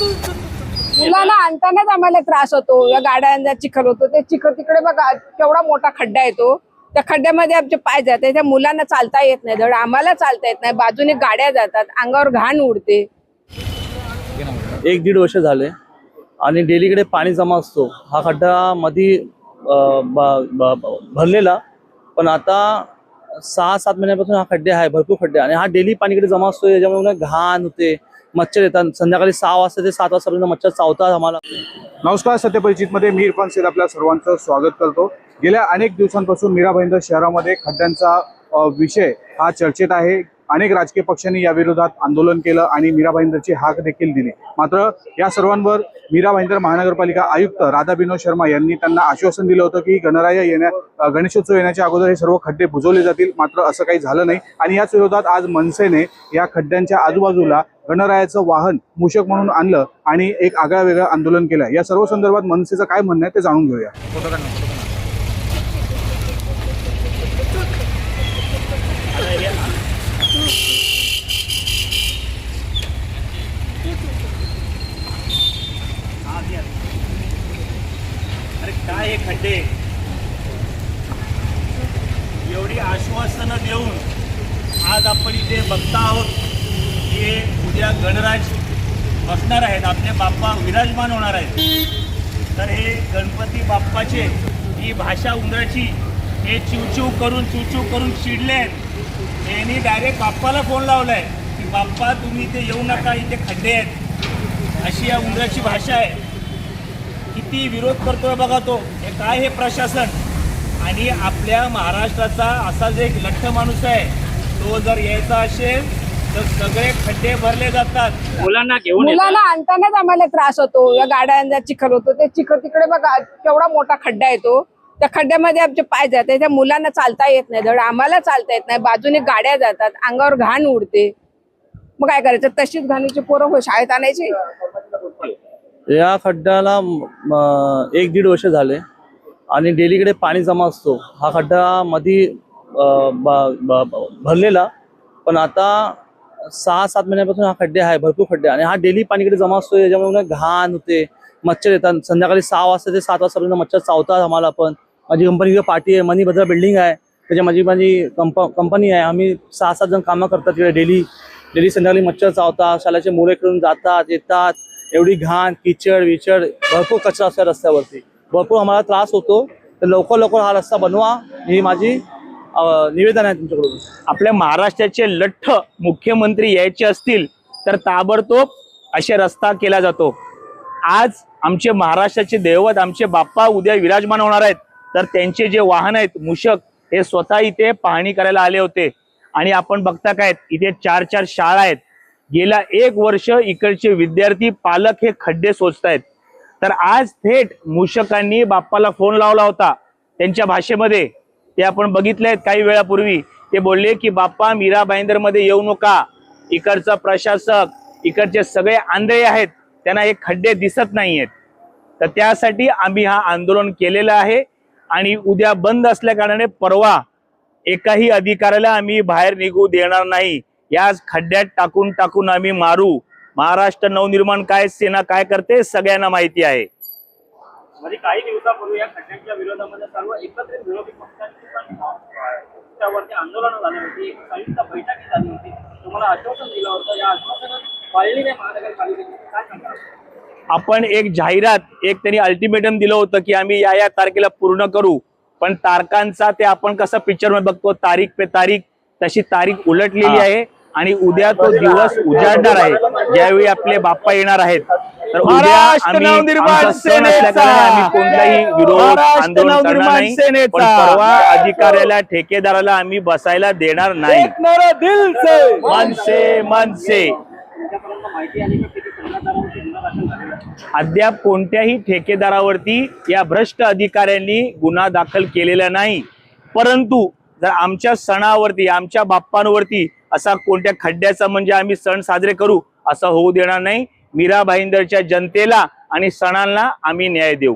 मुलांना आणतानाच आम्हाला त्रास होतो. या गाड्यांचा चिखल होतो ते चिखल तिकडे बघा केवढा मोठा खड्डा येतो. त्या खड्ड्यामध्ये आमचे पाय जाते त्या मुलांना चालता येत नाही. धड आम्हाला चालता येत नाही बाजूने गाड्या जातात अंगावर घाण उडते. एक दीड वर्ष झाले आणि डेलीकडे पाणी जमा असतो. हा खड्डा मधी भरलेला पण आता सहा सात महिन्यापासून हा खड्डे आहे भरपूर खड्डे आणि हा डेली पाणीकडे जमा असतो याच्यामुळे घाण होते. मच्छर येतात. संध्याकाळी सहा वाजता ते सात वाजतापर्यंत मच्छर चावतात आम्हाला. नमस्कार सत्यपरिचितमध्ये मी इरफान सेद आपल्या सर्वांचं स्वागत करतो. गेल्या अनेक दिवसांपासून मीरा भाईंदर शहरामध्ये खड्ड्यांचा विषय हा चर्चेत आहे. अनेक राजकीय पक्षांनी या विरोधात आंदोलन केलं आणि मीरा भाईंदरची हाक देखील दिली. मात्र या सर्वांवर मीरा भाईंदर महानगरपालिका आयुक्त राधा विनोद शर्मा यांनी त्यांना आश्वासन दिलं होतं की गणराया येण्या गणेशोत्सव येण्याच्या अगोदर हे सर्व खड्डे बुजवले जातील. मात्र असं काही झालं नाही. आणि याच विरोधात आज मनसेने या खड्ड्यांच्या आजूबाजूला गणरायाचं वाहन मूषक म्हणून आणलं आणि एक आगळा वेगळं आंदोलन केलं या सर्व संदर्भात मनसेचं काय म्हणणं आहे ते जाणून घेऊया. अरे काय हे खड्डे? एवढी आश्वासनं देऊन आज आपण इथे बघता आहोत. की उद्या गणराज बसणार आहेत. आपले बाप्पा विराजमान होणार आहेत. तर हे गणपती बाप्पाचे ही भाषा उंदराची हे चिवचिव करून चिवचिव करून चिडले आहेत. यांनी डायरेक्ट बाप्पाला फोन लावलाय की बाप्पा तुम्ही इथे येऊ नका. इथे खड्डे आहेत. अशी या उंदराची भाषा आहे. किती विरोध करतोय बघा तो. हे काय हे प्रशासन? आणि आपल्या महाराष्ट्राचा असा जे एक लठ्ठ माणूस आहे तो जर यायचा असेल तर सगळे खड्डे भरले जातात. मुलांना घेऊन मुलांना आणतानाच आम्हाला त्रास होतो. या गाड्यांचा चिखल होतो ते चिखल तिकडे बघा केवढा मोठा खड्डा येतो त्या खड्ड्यामध्ये आमचे पाय जाते त्या मुलांना चालता येत नाही. धड आम्हाला चालता येत नाही. बाजूने गाड्या जातात. अंगावर घाण उडते. मग काय करायचं? तशीच घाणीची पोरं हो शाळेत आणायची? या खड्ड्याला एक दीड वर्ष झाले. आणि डेलीकडे पाणी जमा असतो. हा खड्डा मधी भरलेला. पण आता सहा सात महिन्यापासून हा खड्डे आहे भरपूर खड्डे आणि हा डेली पाणीकडे जमा असतो त्याच्यामुळे घाण होते मच्छर येतात. संध्याकाळी सहा वाजता ते सात वाजतापर्यंत मच्छर चावतात आम्हाला पण माझी कंपनी पार्टी आहे मनी बद्रा बिल्डिंग आहे. त्याच्या माझी माझी कंप कंपनी आहे. आम्ही सहा सात जण कामं करतात तिकडे डेली. डेली संध्याकाळी मच्छर चावतात शाळेचे मुले इकडून जातात येतात. एवढी घाण किचड विचड भरपूर कचरा असतो रस्त्यावरती. भरपूर आम्हाला त्रास होतो. तर लवकर लवकर हा रस्ता बनवा. ही माझी निवेदन आहे तुमच्याकडून. आपल्या महाराष्ट्राचे लठ्ठ मुख्यमंत्री यायचे असतील तर ताबडतोब असे रस्ता केला जातो. आज आमचे महाराष्ट्राचे दैवत आमचे बाप्पा उद्या विराजमान होणार आहेत. तर त्यांचे जे वाहन आहेत मूषक हे स्वतः इथे पाहणी करायला आले होते. आणि आपण बघता काय इथे चार चार शाळा आहेत. गेल्या एक वर्ष इकडचे विद्यार्थी पालक हे खड्डे सोचतायत. तर आज थेट मूषकांनी बाप्पाला फोन लावला होता. त्यांच्या भाषेमध्ये ते आपण बघितले आहेत काही वेळापूर्वी. ते बोलले की बाप्पा मीरा भाईंदरमध्ये येऊ नका. इकडचा प्रशासक इकडचे सगळे आंधळे आहेत. त्यांना हे खड्डे दिसत नाहीयेत. तर त्यासाठी आम्ही हा आंदोलन केलेलं आहे आणि उद्या बंद असल्या कारणाने परवा एकाही अधिकाऱ्याला आम्ही बाहेर निघू देणार नाही. याच खड्ड्यात टाकून टाकून आम्ही मारू. महाराष्ट्र नवनिर्माण काय सेना काय करते सगळ्यांना माहिती आहे. म्हणजे काही दिवसापूर्वी या खड्ड्यांच्या विरोधामध्ये सर्व एकत्रित विरोधी पक्षांची पण त्यावरती आंदोलन झाली होती. संयुक्त बैठकी झाली होती. तुम्हाला आश्वासन दिलं होतं. या आश्वासनात पाळली नाही महानगरपालिकेने काय सांगा आपण एक जाहिरात एक त्यांनी अल्टिमेटम दिलं होतं की आम्ही या या तारखेला पूर्ण करू. पण तारखांचा ते आपण कसं पिक्चरमध्ये बघतो तारीख पे तारीख तशी तारीख उलटलेली आहे. आणि उद्या तो दिवस उजाडणार आहे. ज्यावेळी आपले बाप्पा येणार आहेत तर कोणताही विरोध महाराष्ट्र आंदोलन करणार नवनिर्माण नाही पण सेनेचा. परवा अधिकाऱ्याला ठेकेदाराला आम्ही बसायला देणार नाही. मनसे मनसे! अद्याप कोणत्याही ठेकेदारावरती या भ्रष्ट अधिकाऱ्यांनी गुन्हा दाखल केलेला नाही. परंतु जर आमच्या सणावरती आमच्या बाप्पांवरती असा कोणत्या खड्ड्याचा म्हणजे आम्ही सण साजरे करू असं होऊ देणार नाही. मीरा भाईंदरच्या जनतेला आणि सणांना आम्ही न्याय देऊ.